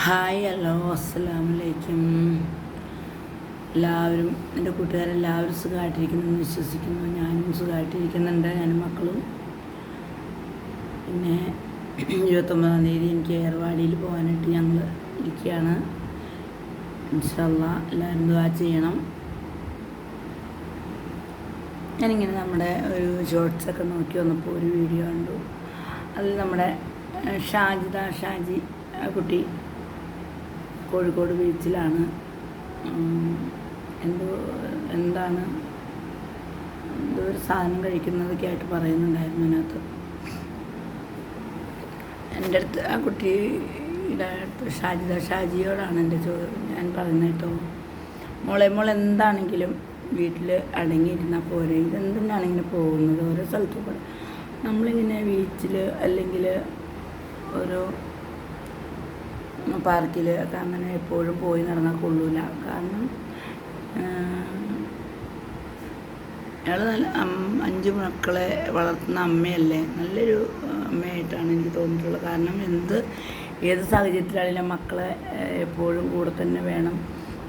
Hi hello അസ്സലാമലൈക്കും എല്ലാവരും എന്റെ കൂട്ടുകാരെല്ലാവരും സുഖമായിട്ടിരിക്കുന്നു വിശ്വസിക്കുന്നു. ഞാനും സുഖമായിട്ടിരിക്കുന്നുണ്ട് ഞാനും മക്കളും. പിന്നെ ഇരുപത്തൊമ്പതാം തീയതി എനിക്ക് ഏർവാടിയിൽ പോകാനായിട്ട് ഞങ്ങൾ ഇരിക്കുകയാണ്. ഇൻഷല്ല എല്ലാവരും ദുആ ചെയ്യണം. ഞാനിങ്ങനെ നമ്മുടെ ഒരു ഷോർട്സൊക്കെ നോക്കി വന്നപ്പോൾ ഒരു വീഡിയോ കണ്ടു. അതിൽ നമ്മുടെ ഷാജിദ ഷാജി കുട്ടി കോഴിക്കോട് ബീച്ചിലാണ്. എന്തോ എന്താണ് എന്തോ ഒരു സാധനം കഴിക്കുന്നതൊക്കെ ആയിട്ട് പറയുന്നുണ്ടായിരുന്നു അതിനകത്ത്. എന്റെ അടുത്ത് ആ കുട്ടിയുടെ അടുത്ത് ഷാജിത ഷാജിയോടാണ് എന്റെ ചോ ഞാൻ പറയുന്നത് കേട്ടോ. മോളെ മോൾ എന്താണെങ്കിലും വീട്ടിൽ അടങ്ങിയിരുന്നാൽ പോരെ. ഇതെന്തിനാണ് ഇങ്ങനെ പോകുന്നത്? ഓരോ സ്ഥലത്തും കൂടെ നമ്മളിങ്ങനെ ബീച്ചിൽ അല്ലെങ്കിൽ ഓരോ പാർക്കിൽ ഒക്കെ അങ്ങനെ എപ്പോഴും പോയി നടന്നാൽ കൊള്ളൂല. കാരണം അയാൾ നല്ല അഞ്ച് മക്കളെ വളർത്തുന്ന അമ്മയല്ലേ? നല്ലൊരു അമ്മയായിട്ടാണ് എനിക്ക് തോന്നിയിട്ടുള്ളത്. കാരണം എന്ത് ഏത് സാഹചര്യത്തിലാണെങ്കിലും മക്കളെ എപ്പോഴും കൂടെ തന്നെ വേണം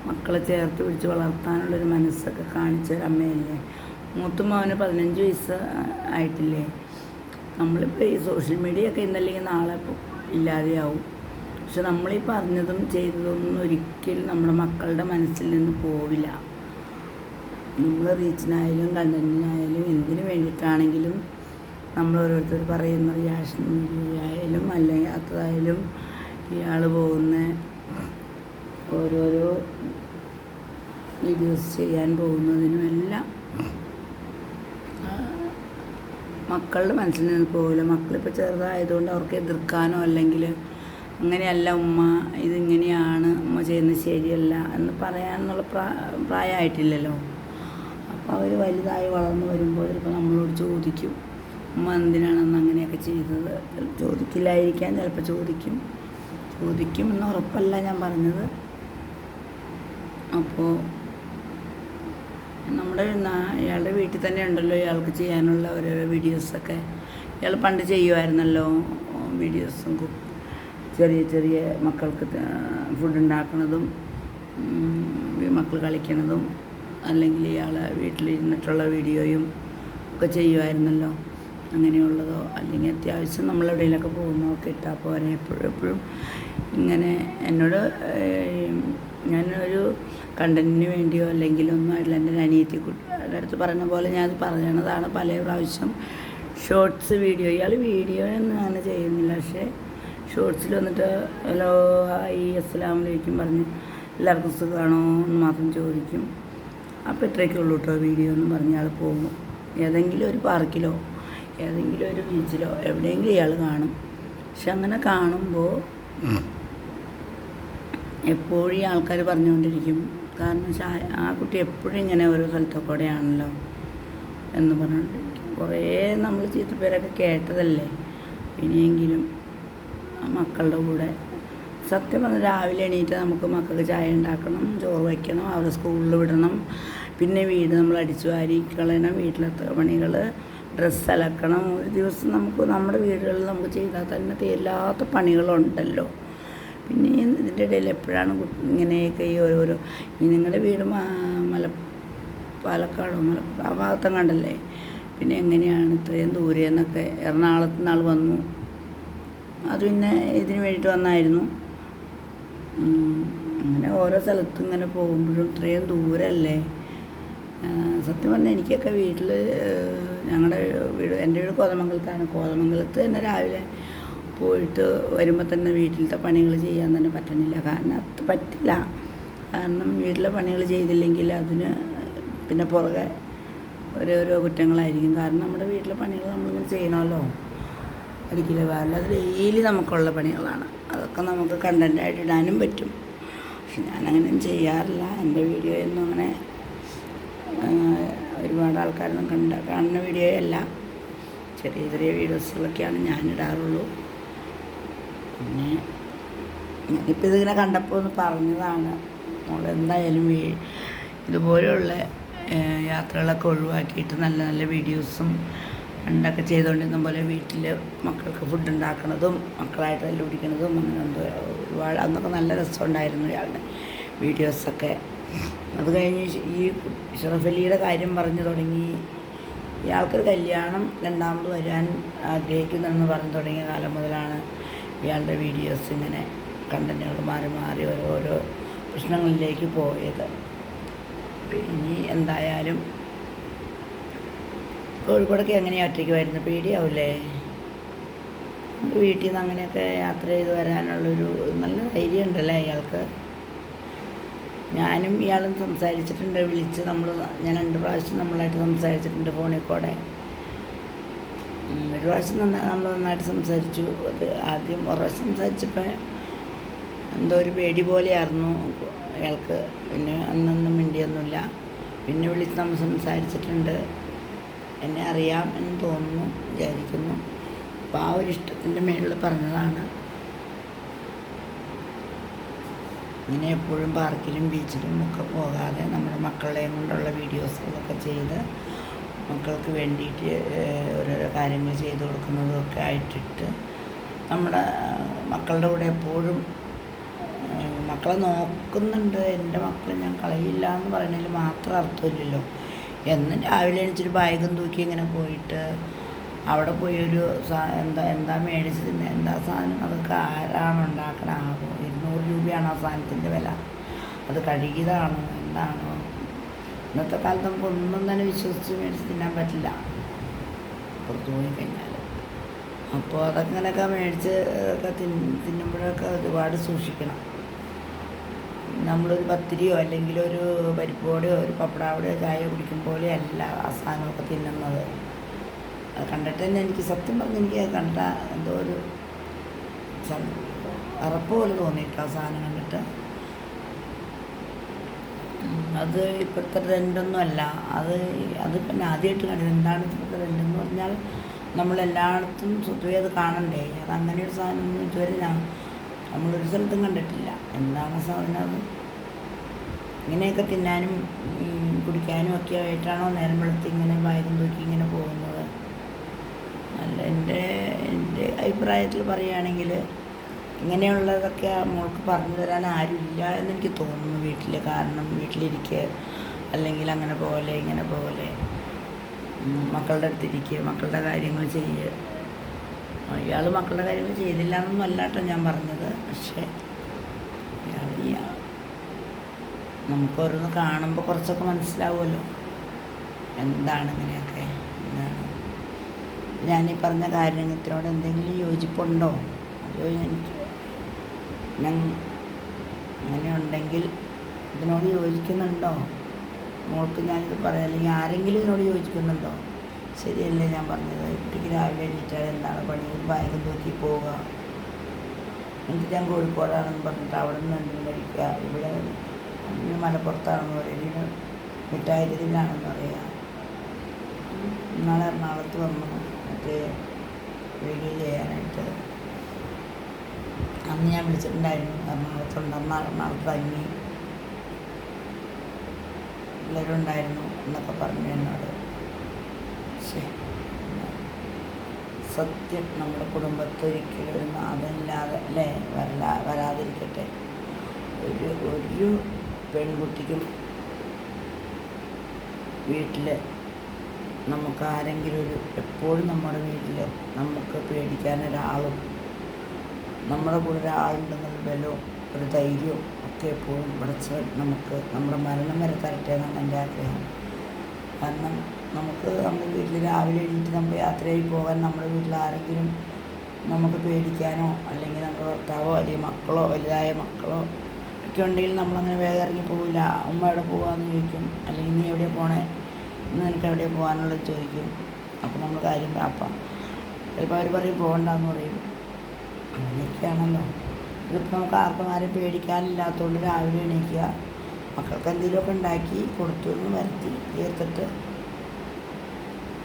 മക്കളെ ചേർത്ത് പിടിച്ച് വളർത്താനുള്ളൊരു മനസ്സൊക്കെ കാണിച്ച ഒരു അമ്മയല്ലേ മൂത്തുമാവന് പതിനഞ്ച് വയസ്സ് ആയിട്ടില്ലേ? നമ്മളിപ്പോൾ ഈ സോഷ്യൽ മീഡിയ ഒക്കെ ഇന്നല്ലെങ്കിൽ നാളെ ഇല്ലാതെയാവും. പക്ഷെ നമ്മളീ പറഞ്ഞതും ചെയ്തതൊന്നും ഒരിക്കലും നമ്മുടെ മക്കളുടെ മനസ്സിൽ നിന്ന് പോവില്ല. നമ്മൾ റീച്ചിനായാലും കണ്ടന്റിനായാലും എന്തിനു വേണ്ടിയിട്ടാണെങ്കിലും നമ്മൾ ഓരോരുത്തർ പറയുന്ന റിയാക്ഷൻ ആയാലും അല്ലാത്തതായാലും ഇയാൾ പോകുന്ന ഓരോരോ വീഡിയോസ് ചെയ്യാൻ പോകുന്നതിനുമെല്ലാം മക്കളുടെ മനസ്സിൽ നിന്ന് പോകില്ല മക്കളിപ്പോൾ ചെറുതായതുകൊണ്ട് അവർക്ക് എതിർക്കാനോ അല്ലെങ്കിൽ അങ്ങനെയല്ല ഉമ്മ ഇതിങ്ങനെയാണ് ഉമ്മ ചെയ്യുന്നത് ശരിയല്ല എന്ന് പറയാനുള്ള പ്രാ പ്രായമായിട്ടില്ലല്ലോ. അപ്പോൾ അവർ വലുതായി വളർന്നു വരുമ്പോൾ ചിലപ്പോൾ നമ്മളോട് ചോദിക്കും ഉമ്മ എന്തിനാണെന്ന് അങ്ങനെയൊക്കെ ചെയ്തത്? ചോദിക്കില്ലായിരിക്കാൻ ചിലപ്പോൾ ചോദിക്കും. ചോദിക്കും എന്ന് ഉറപ്പല്ല ഞാൻ പറഞ്ഞത്. അപ്പോൾ നമ്മുടെ ഇയാളുടെ വീട്ടിൽ തന്നെ ഉണ്ടല്ലോ ഇയാൾക്ക് ചെയ്യാനുള്ള ഓരോരോ വീഡിയോസൊക്കെ ഇയാൾ പണ്ട് ചെയ്യുമായിരുന്നല്ലോ വീഡിയോസും കുക്ക് ചെറിയ ചെറിയ മക്കൾക്ക് ഫുഡ് ഉണ്ടാക്കുന്നതും മക്കൾ കളിക്കുന്നതും അല്ലെങ്കിൽ ഇയാളെ വീട്ടിലിരുന്നിട്ടുള്ള വീഡിയോയും ഒക്കെ ചെയ്യുമായിരുന്നല്ലോ. അങ്ങനെയുള്ളതോ അല്ലെങ്കിൽ അത്യാവശ്യം നമ്മൾ പോകുമ്പോൾ പോകുന്നതൊക്കെ ഇട്ടാൽ പോരെ എപ്പോഴും എപ്പോഴും ഇങ്ങനെ എന്നോട് ഞാനൊരു കണ്ടന്റിന് വേണ്ടിയോ അല്ലെങ്കിൽ ഒന്നും ആയിട്ടില്ല. എന്റെ അനിയത്തി കുട്ടിയുടെ അടുത്ത് പറഞ്ഞ പോലെ ഞാൻ അത് പറയണതാണ് പല പ്രാവശ്യം. ഷോർട്സ് വീഡിയോ ഇയാൾ വീഡിയോ ഒന്നും അങ്ങനെ ചെയ്യുന്നില്ല. പക്ഷേ ഷോർട്സിൽ വന്നിട്ട് ഹലോ ഹായ് അസ്സലാം വലൈക്കും പറഞ്ഞ് എല്ലാവർക്കും സുഖമാണോ എന്ന് മാത്രം ചോദിക്കും. അപ്പോൾ ഇത്രയൊക്കെ ഉള്ളൂ കേട്ടോ വീഡിയോ എന്ന് പറഞ്ഞ് ആൾ പോകും ഏതെങ്കിലും ഒരു പാർക്കിലോ ഏതെങ്കിലും ഒരു ബീച്ചിലോ എവിടെയെങ്കിലും ഇയാൾ കാണും. പക്ഷെ അങ്ങനെ കാണുമ്പോൾ എപ്പോഴും ഈ ആൾക്കാർ പറഞ്ഞുകൊണ്ടിരിക്കും. കാരണം ആ കുട്ടി എപ്പോഴും ഇങ്ങനെ ഓരോ സ്ഥലത്തൊക്കെ കൂടെയാണല്ലോ എന്ന് പറഞ്ഞുകൊണ്ടിരിക്കും. കുറേ നമ്മൾ ചീത്തപ്പേരൊക്കെ കേട്ടതല്ലേ? ഇനിയെങ്കിലും മക്കളുടെ കൂടെ. സത്യം പറഞ്ഞാൽ രാവിലെ എണീറ്റ് നമുക്ക് മക്കൾക്ക് ചായ ഉണ്ടാക്കണം ചോറ് വയ്ക്കണം അവരെ സ്കൂളിൽ വിടണം. പിന്നെ വീട് നമ്മൾ അടിച്ചു വാരി കളയണം വീട്ടിലത്തെ പണികൾ ഡ്രസ്സ് അലക്കണം. ഒരു ദിവസം നമുക്ക് നമ്മുടെ വീടുകളിൽ നമുക്ക് ചെയ്താൽ തന്നെ തീരാത്ത പണികളുണ്ടല്ലോ. പിന്നെ ഇതിന്റെ ഇടയിൽ എപ്പോഴാണ് ഇങ്ങനെയൊക്കെ ഈ ഓരോരോ ഈ നിങ്ങളുടെ വീട് മല പാലക്കാടോ മല ആ ഭാഗത്തും കണ്ടല്ലേ പിന്നെ എങ്ങനെയാണ് ഇത്രയും ദൂരെ എന്നൊക്കെ എറണാകുളത്ത് നിന്നാൾ വന്നു? അത് പിന്നെ ഇതിന് വേണ്ടിയിട്ട് വന്നായിരുന്നു. അങ്ങനെ ഓരോ സ്ഥലത്ത് ഇങ്ങനെ പോകുമ്പോഴും ഇത്രയും ദൂരമല്ലേ സത്യം പറഞ്ഞാൽ എനിക്കൊക്കെ വീട്ടിൽ ഞങ്ങളുടെ വീട് എന്റെ വീട് കോതമംഗലത്താണ്. കോതമംഗലത്ത് തന്നെ രാവിലെ പോയിട്ട് വരുമ്പോൾ തന്നെ വീട്ടിലത്തെ പണികൾ ചെയ്യാൻ തന്നെ പറ്റണില്ല. കാരണം അത് പറ്റില്ല. കാരണം വീട്ടിലെ പണികൾ ചെയ്തില്ലെങ്കിൽ അതിന് പിന്നെ പുറകെ ഓരോരോ കുറ്റങ്ങളായിരിക്കും. കാരണം നമ്മുടെ വീട്ടിലെ പണികൾ നമ്മളിങ്ങനെ ചെയ്യണമല്ലോ. ഒരിക്കലും വേറെ അത് ഡെയിലി നമുക്കുള്ള പണികളാണ്. അതൊക്കെ നമുക്ക് കണ്ടന്റായിട്ട് ഇടാനും പറ്റും. പക്ഷെ ഞാനങ്ങനെയും ചെയ്യാറില്ല. എന്റെ വീഡിയോയൊന്നും അങ്ങനെ ഒരുപാട് ആൾക്കാരൊന്നും കണ്ട കാണുന്ന വീഡിയോ അല്ല. ചെറിയ ചെറിയ വീഡിയോസുകളൊക്കെയാണ് ഞാനിടാറുള്ളൂ പിന്നെ ഞാനിപ്പോൾ ഇതിങ്ങനെ കണ്ടപ്പോൾ ഒന്ന് പറഞ്ഞതാണ്. നമ്മൾ എന്തായാലും ഇതുപോലെയുള്ള യാത്രകളൊക്കെ ഒഴിവാക്കിയിട്ട് നല്ല നല്ല വീഡിയോസും പണ്ടൊക്കെ ചെയ്തുകൊണ്ടിരുന്ന പോലെ വീട്ടിൽ മക്കൾക്ക് ഫുഡ് ഉണ്ടാക്കണതും മക്കളായിട്ട് എല്ലാം പിടിക്കണതും അങ്ങനെ എന്തോ ഒരുപാട് അന്നൊക്കെ നല്ല രസമുണ്ടായിരുന്നു ഇയാളുടെ വീഡിയോസൊക്കെ അത് കഴിഞ്ഞ് ഈ ഷറഫലിയുടെ കാര്യം പറഞ്ഞു തുടങ്ങി. ഇയാൾക്കൊരു കല്യാണം രണ്ടാമത് വരാൻ ആഗ്രഹിക്കുന്നെന്ന് പറഞ്ഞു തുടങ്ങിയ കാലം മുതലാണ് ഇയാളുടെ വീഡിയോസ് ഇങ്ങനെ കണ്ടന്റുകൾ മാറി മാറി ഓരോരോ പ്രശ്നങ്ങളിലേക്ക് പോയത്. ഇനി എന്തായാലും കോഴിക്കോടൊക്കെ എങ്ങനെയാണ് ഒറ്റയ്ക്ക് വരുന്നത് പേടിയാവില്ലേ വീട്ടിൽ നിന്ന് അങ്ങനെയൊക്കെ യാത്ര ചെയ്ത് വരാനുള്ളൊരു നല്ല ധൈര്യം ഉണ്ടല്ലേ അയാൾക്ക്? ഞാനും ഇയാളും സംസാരിച്ചിട്ടുണ്ട് വിളിച്ച് നമ്മൾ ഞാൻ രണ്ട് പ്രാവശ്യം നമ്മളായിട്ട് സംസാരിച്ചിട്ടുണ്ട് ഫോണിൽ കൂടെ. ഒരു പ്രാവശ്യം നന്ന- നമ്മൾ നന്നായിട്ട് സംസാരിച്ചു. അത് ആദ്യം പ്രാവശ്യം സംസാരിച്ചപ്പോൾ എന്തോ ഒരു പേടി പോലെയായിരുന്നു അയാൾക്ക്. പിന്നെ അന്നൊന്നും മിണ്ടിയൊന്നുമില്ല. പിന്നെ വിളിച്ച് നമ്മൾ സംസാരിച്ചിട്ടുണ്ട്. എന്നെ അറിയാം എന്ന് തോന്നുന്നു വിചാരിക്കുന്നു. അപ്പോൾ ആ ഒരു ഇഷ്ടത്തിന്റെ മേളിൽ പറഞ്ഞതാണ്. ഇങ്ങനെ എപ്പോഴും പാർക്കിലും ബീച്ചിലും ഒക്കെ പോകാതെ നമ്മുടെ മക്കളെയും കൊണ്ടുള്ള വീഡിയോസുകളൊക്കെ ചെയ്ത് മക്കൾക്ക് വേണ്ടിയിട്ട് ഓരോരോ കാര്യങ്ങൾ ചെയ്ത് കൊടുക്കുന്നതൊക്കെ ആയിട്ടിട്ട് നമ്മുടെ മക്കളുടെ കൂടെ എപ്പോഴും മക്കളെ നോക്കുന്നുണ്ട്. എന്റെ മക്കളെ ഞാൻ കളയില്ല എന്ന് പറയുന്നതിൽ മാത്രം അർത്ഥമില്ലല്ലോ. എന്നും രാവിലെ എണീച്ചിട്ട് ബാഗും തൂക്കി ഇങ്ങനെ പോയിട്ട് അവിടെ പോയി ഒരു എന്താ എന്താ മേടിച്ചത് എന്താ സാധനം? അതൊക്കെ ആരാണ് ഉണ്ടാക്കണ? ആകോ ഇരുന്നൂറ് രൂപയാണ് ആ സാധനത്തിന്റെ വില. അത് കഴുകിയതാണോ? എന്താണോ? ഇന്നത്തെ കാലത്ത് നമുക്ക് ഒന്നും തന്നെ വിശ്വസിച്ച് മേടിച്ച് തിന്നാൻ പറ്റില്ല. പുറത്തു പോയി കഴിഞ്ഞാൽ അപ്പോൾ അതൊക്കെ ഇങ്ങനെയൊക്കെ മേടിച്ച് ഒക്കെ തിന്നുമ്പോഴൊക്കെ ഒരുപാട് സൂക്ഷിക്കണം. നമ്മളൊരു പത്തിരിയോ അല്ലെങ്കിൽ ഒരു പരിപ്പോടെയോ ഒരു പപ്പടാവടെയോ ചായ കുടിക്കും പോലെയല്ല ആ സാധനങ്ങളൊക്കെ തിന്നുന്നത്. അത് കണ്ടിട്ട് തന്നെ എനിക്ക് സത്യം പറഞ്ഞ് എനിക്ക് അത് കണ്ട എന്തോ ഒരു അറപ്പ് പോലെ തോന്നിയിട്ട് ആ സാധനം കണ്ടിട്ട്. അത് ഇപ്പോഴത്തെ ട്രെൻഡൊന്നും അല്ല. അത് അത് പിന്നെ ആദ്യമായിട്ട് കണ്ടത് എന്താണ് ഇപ്പോഴത്തെ ട്രെൻഡെന്ന് പറഞ്ഞാൽ നമ്മളെല്ലായിടത്തും സ്വത്വേ അത് കാണണ്ടേ. അത് അങ്ങനെ ഒരു സാധനമൊന്നും ഇതുവരെ ഞാൻ നമ്മളൊരു സ്ഥലത്തും കണ്ടിട്ടില്ല. എന്താണ് സാധനം? അത് ഇങ്ങനെയൊക്കെ തിന്നാനും കുടിക്കാനും ഒക്കെ ആയിട്ടാണോ നേരം വെളുത്ത് ഇങ്ങനെ വയറും തൂക്കി ഇങ്ങനെ പോകുന്നത്? അല്ല എന്റെ എന്റെ അഭിപ്രായത്തിൽ പറയുകയാണെങ്കിൽ ഇങ്ങനെയുള്ളതൊക്കെ മോൾക്ക് പറഞ്ഞു തരാൻ ആരുമില്ല എന്നെനിക്ക് തോന്നുന്നു വീട്ടിൽ കാരണം വീട്ടിലിരിക്കുക അല്ലെങ്കിൽ അങ്ങനെ പോലെ ഇങ്ങനെ പോലെ. മക്കളുടെ അടുത്തിരിക്കുക മക്കളുടെ കാര്യങ്ങൾ ചെയ്യുക ഇയാൾ മക്കളുടെ കാര്യങ്ങൾ ചെയ്തില്ല എന്നൊന്നും ഞാൻ പറഞ്ഞത്. പക്ഷേ നമുക്ക് ഓരോന്ന് കാണുമ്പോൾ കുറച്ചൊക്കെ മനസ്സിലാവുമല്ലോ എന്താണ് ഇങ്ങനെയൊക്കെ ഞാൻ ഈ പറഞ്ഞ കാര്യത്തിനോട് എന്തെങ്കിലും യോജിപ്പുണ്ടോ? അതോ എനിക്ക് ഞാൻ അങ്ങനെ ഉണ്ടെങ്കിൽ ഇതിനോട് യോജിക്കുന്നുണ്ടോ? മോൾക്ക് ഞാനിത് പറയാം. അല്ലെങ്കിൽ ആരെങ്കിലും ഇതിനോട് യോജിക്കുന്നുണ്ടോ? ശരിയല്ലേ ഞാൻ പറഞ്ഞത്? കുട്ടിക്ക് രാവിലെ എണീറ്റാൽ എന്താണ് പണി? ബാഗ് തൂക്കി പോവുക. എന്നിട്ട് ഞാൻ കോഴിക്കോടാണെന്ന് പറഞ്ഞിട്ട് അവിടെ നിന്ന് എന്തെങ്കിലും കഴിക്കുക. ഇവിടെ മലപ്പുറത്താണെന്ന് പറയുന്നത് മിഠായി തെരുവിലാണെന്ന് പറയുക ഇന്നാളെ എറണാകുളത്ത് വന്നു. മറ്റേ വീഡിയോ ചെയ്യാനായിട്ട്. അന്ന് ഞാൻ വിളിച്ചിട്ടുണ്ടായിരുന്നു. എറണാകുളത്തുണ്ട്. അന്ന് എറണാകുളത്ത് എല്ലാവരും ഉണ്ടായിരുന്നു എന്നൊക്കെ പറഞ്ഞു എന്നോട്. പക്ഷേ സത്യം നമ്മുടെ കുടുംബത്തിൽ ഒരിക്കലും ഒരു നാഥനില്ലാതെ അല്ലേ? വരലാ വരാതിരിക്കട്ടെ. ഒരു ഒരു പെൺകുട്ടിക്കും വീട്ടിൽ നമുക്ക് ആരെങ്കിലും ഒരു എപ്പോഴും നമ്മുടെ വീട്ടിൽ നമുക്ക് പേടിക്കാൻ ഒരാളും നമ്മുടെ കൂടെ ഒരാളുണ്ടെന്നൊരു ബലവും ഒരു ധൈര്യവും ഒക്കെ എപ്പോഴും പഠിച്ചവൻ നമുക്ക് നമ്മുടെ മരണം വരെ തരട്ടെ എന്നാണ് എന്റെ ആഗ്രഹം. കാരണം നമുക്ക് നമ്മുടെ വീട്ടിൽ രാവിലെ എണീറ്റ് നമ്മൾ യാത്രയായി പോകാൻ നമ്മുടെ വീട്ടിൽ ആരെങ്കിലും നമുക്ക് പേടിക്കാനോ അല്ലെങ്കിൽ നമ്മുടെ ഭർത്താവോ അല്ലെങ്കിൽ മക്കളോ വലുതായ മക്കളോ ഒക്കെ ഉണ്ടെങ്കിൽ നമ്മളങ്ങനെ വേഗം ഇറങ്ങി പോകില്ല അമ്മ എവിടെ പോകാമെന്ന് ചോദിക്കും. അല്ലെങ്കിൽ നീ എവിടെ പോണേ? നിനക്ക് എവിടെ പോകാനുള്ളത് ചോദിക്കും. അപ്പോൾ നമ്മൾ കാര്യം അപ്പം ചിലപ്പോൾ അവർ പറയും പോകണ്ടെന്ന് പറയും. അങ്ങനെയൊക്കെയാണല്ലോ. ഇതിപ്പോൾ നമുക്ക് ആർക്കും ആരും പേടിക്കാനില്ലാത്തതുകൊണ്ട് രാവിലെ എണീക്കുക. മക്കൾക്ക് എന്തെങ്കിലുമൊക്കെ ഉണ്ടാക്കി കൊടുത്തു എന്ന് വരുത്തി തീർത്തിട്ട്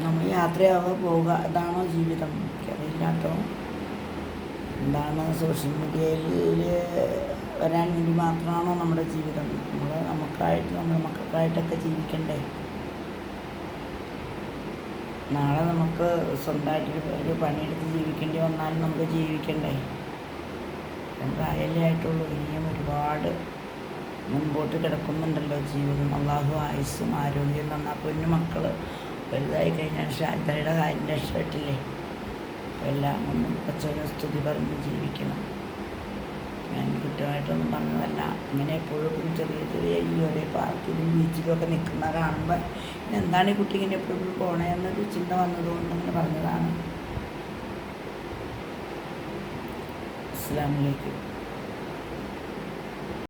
നമ്മൾ യാത്രയാവുക പോവുക. അതാണോ ജീവിതം? അറിയില്ലാത്തോ എന്താണ് സോഷ്യൽ മീഡിയയിൽ വരാൻ വേണ്ടി മാത്രമാണോ നമ്മുടെ ജീവിതം? നമ്മൾ നമുക്കായിട്ട് നമ്മുടെ മക്കൾക്കായിട്ടൊക്കെ ജീവിക്കണ്ടേ? നാളെ നമുക്ക് സ്വന്തമായിട്ട് ഒരു പണിയെടുത്ത് ജീവിക്കേണ്ടി വന്നാലും നമുക്ക് ജീവിക്കണ്ടേ? പ്രായമല്ലേ ആയിട്ടുള്ളൂ. ഇനിയും ഒരുപാട് മുൻപോട്ട് കിടക്കുന്നുണ്ടല്ലോ ജീവിതം. അള്ളാഹു ആയുസ്സും ആരോഗ്യം തന്ന പൊന്നു മക്കൾ വലുതായി കഴിഞ്ഞാൽ ശാന്തയുടെ കാര്യം രക്ഷപ്പെട്ടില്ലേ? എല്ലാം ഒന്നും അച്ഛനും സ്തുതി പറഞ്ഞ് ജീവിക്കണം. ഞാൻ കുറ്റമായിട്ടൊന്നും പറഞ്ഞതല്ല. ഇങ്ങനെ എപ്പോഴും ചെറിയ ചെറിയ ഈ ഒരേ പാർക്കിലും ബീച്ചിലൊക്കെ നിൽക്കുന്ന കാണുമ്പോൾ എന്താണ് ഈ കുട്ടി ഇങ്ങനെ എപ്പോഴും പോണേ എന്നൊരു ചിന്ത വന്നതുകൊണ്ട് അങ്ങനെ പറഞ്ഞതാണ്. അസ്സാം വലൈക്കും